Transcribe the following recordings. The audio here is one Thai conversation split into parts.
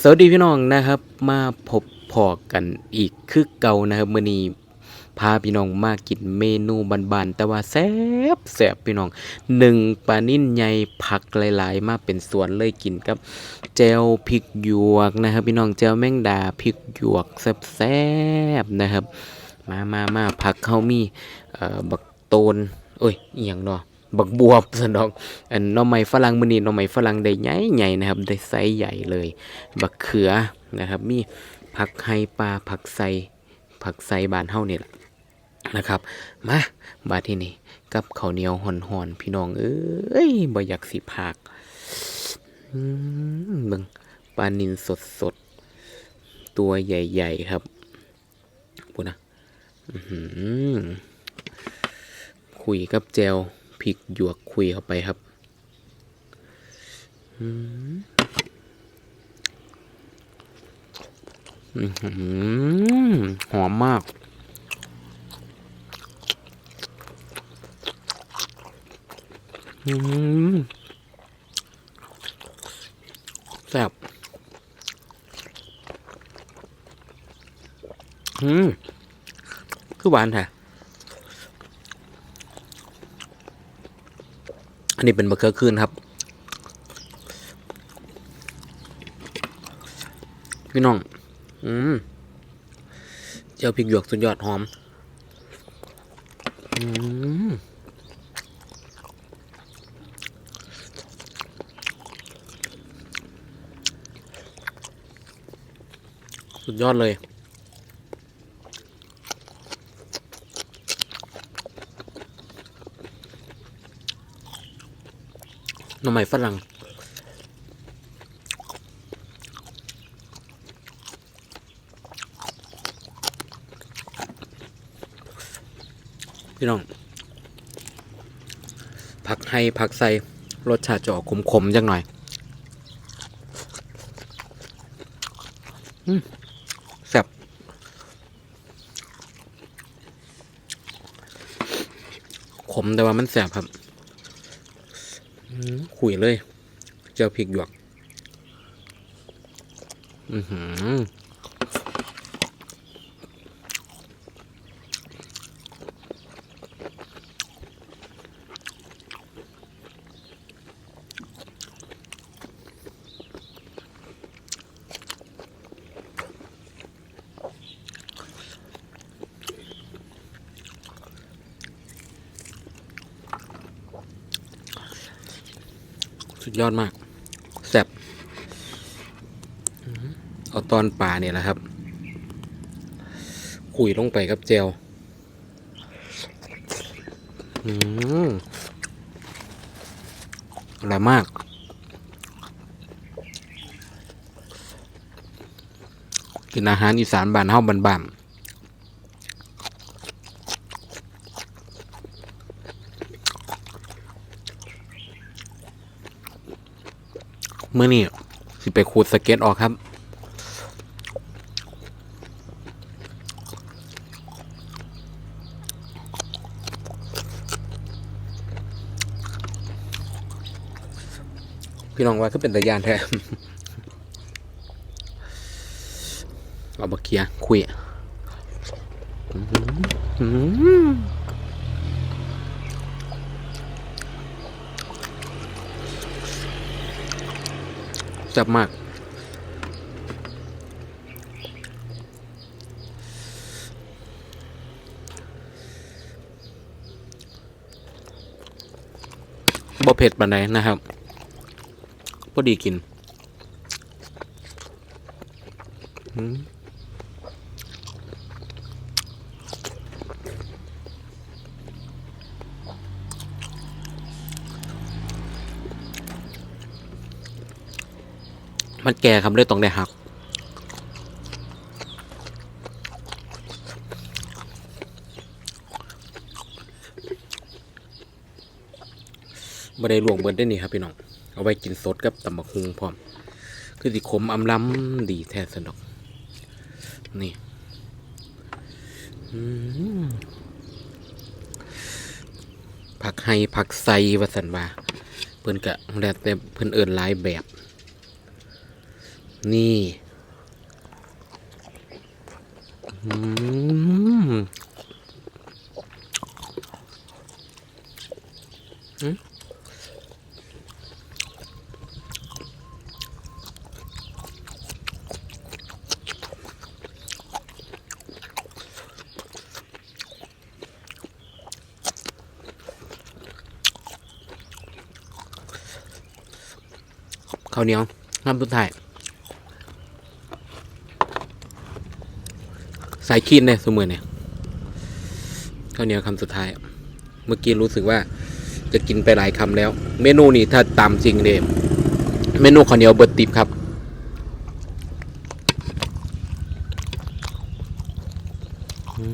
สวัสดีพี่น้องนะครับ มาพบพอกันอีกคือเก่านะครับมื้อนี้พาพี่น้องมากินเมนูบานๆแต่ว่าแซ่บแซ่บพี่น้องหนึ่งปลานิ่นใหญ่ผักหลาย ๆ มาเป็นสวนเลยกินกับแจวพริกหยวกนะครับ พี่น้องแจวแมงดาพริกหยวกแซ่บๆนะครับ มามามาผักเขามีเอ่อบักโตนโอ้ยอหย่างเนาะ บักบวบสนอกอันน่อไม้ฝรั่งมือนี้น่อไม้ฝรั่งได้ใหญ่ๆนะครับ ได้ไซส์ใหญ่เลย บักเขือนะครับ มีผักไฮปลาผักไซผักไซบานเฮาเนี่แหละนะครับ มาบาที่นี่กับข้าวเหนียวห่อนพี่น้องเอ้ยบ่อยากสิพากเบิ่งปลานินสดๆตัวใหญ่ ๆ ครับพูดนะคุยกับแจวพ ริกหยวกคุยเข้าไปครับหอมมาก แซ่บอืมคือหวานแท้ อันนี้เป็นบะเขือคืนครับ พี่น้อง อืม เจียวพริกหยวกสุดยอดหอม อืมสุดยอดเลย น่อไม้ฝรั่งพี่น้อง ผักให้ผักใส่รสชาติจะออกขมๆจังหน่อยแซ่บขมแต่ว่ามันแซ่บครับ ขุยเลย เจ้าพริกหยวก อือหือ สุดยอดมากแซ่บเอาตอนปลาเนี่ยแหละครับ คุยลงไปกับเจลอืมอร่อยมาก กินอาหารอีสานบ้านเฮาบ้านๆ เมื่อนี้สิไปขูดสเก็ตออกครับ พี่น้องว่าก็เป็นตะยานแท้เอาบักเคียคุยอื้อ จับมากบ่เผ็ดปานใดนะครับพอดีกิน อืม มันแก่ครับเลยต้องได้หัก บ่ได้ลวกเบิดได้นี่ครับพี่น้อง เอาไว้กินสดกับตำบักฮุงพร้อม คือสิขมอำล้ำดีแท้สนอกนี่ผักไฮผักไซวาสันว่าเพิ่นกะแล้วแต่เพิ่นเอิ้นหลายแบบ นี่ข้าวเหนียวน้ำสุดท้าย สายคีนเนี่ยสมือเนี่ยข้าวเหนียวคำสุดท้าย เมื่อกี้รู้สึกว่าจะกินไปหลายคำแล้ว เมนูนี่ถ้าตามจริงเดมเมนูข้าวเหนียวเบิร์ติบครับอื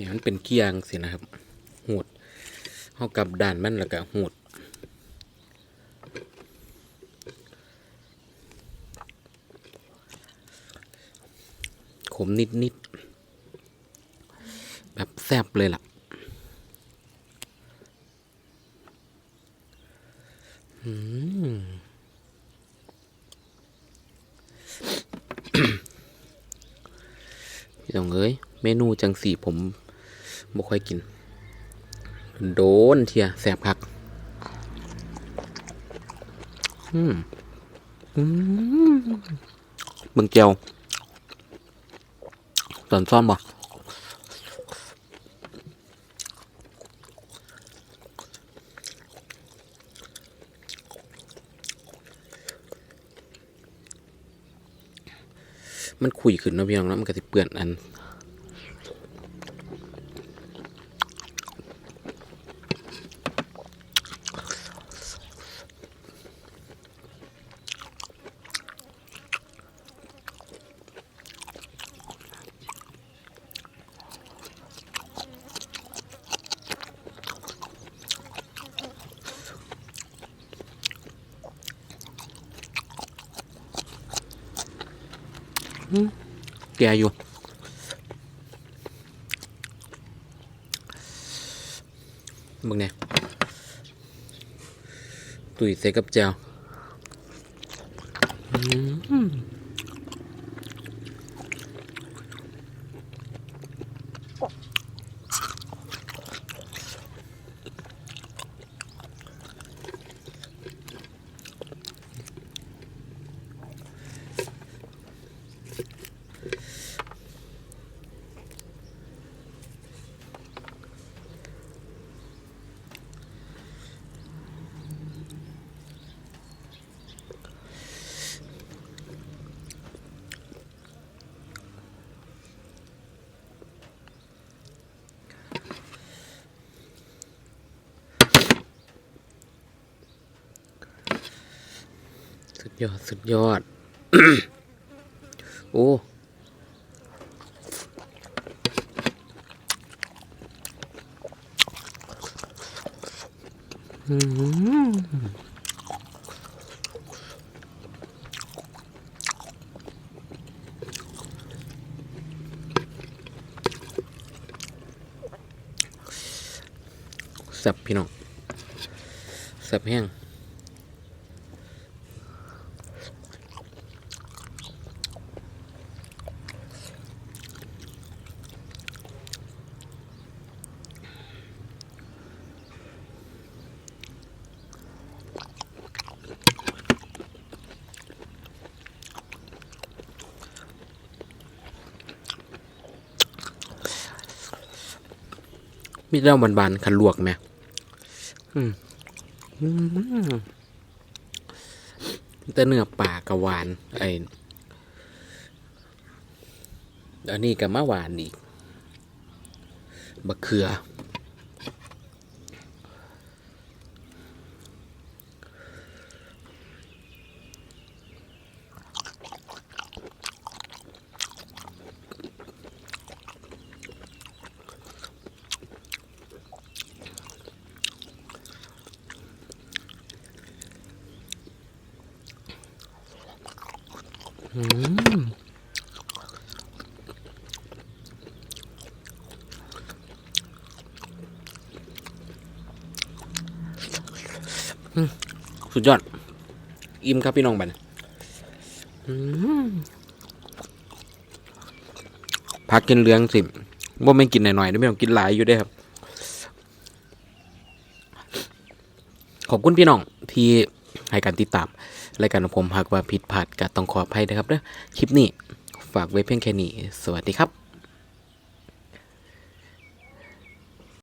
นี่ยมันเป็นเกียงสินะครับหูดเอากับด่านมันแล้วก็หูดขมนิดนิดแบบแซบเลยล่ะอืมพี่ต้องเอ้ย เมนูจังสีผม บ่ค่อยกิน โดนเทียแสบคักอืมอืมเบิ่งเจียวตอนซ่อมบ่มันขุยขึ้นนะพี่น้องเนาะมันก็สิเปื้อนอัน แก่อยู่ มึงเนี่ยตุ๋ยใส่กับเจ้าอืม ยอด สุดยอด โอ้ อืมสับพี่น้องสับแห้ง มีเล้าบานๆขันลวกไหมแต่เนื้อปลากระหวานไอ้อันนี้กับมะหวานอีกบะเขือ สุดยอด อิ่มครับพี่น้องบันพักกินเหลืองสิว่าไม่กินหน่อยๆนะไม่ต้องกินหลายอยู่เด้วยครับ ขอบคุณพี่น้องที่ ให้การติดตามรายการของผมหากว่าผิดพลาดก็ต้องขออภัยนะครับเด้อคลิปนี้ฝากไว้เพียงแค่นี้ สวัสดีครับ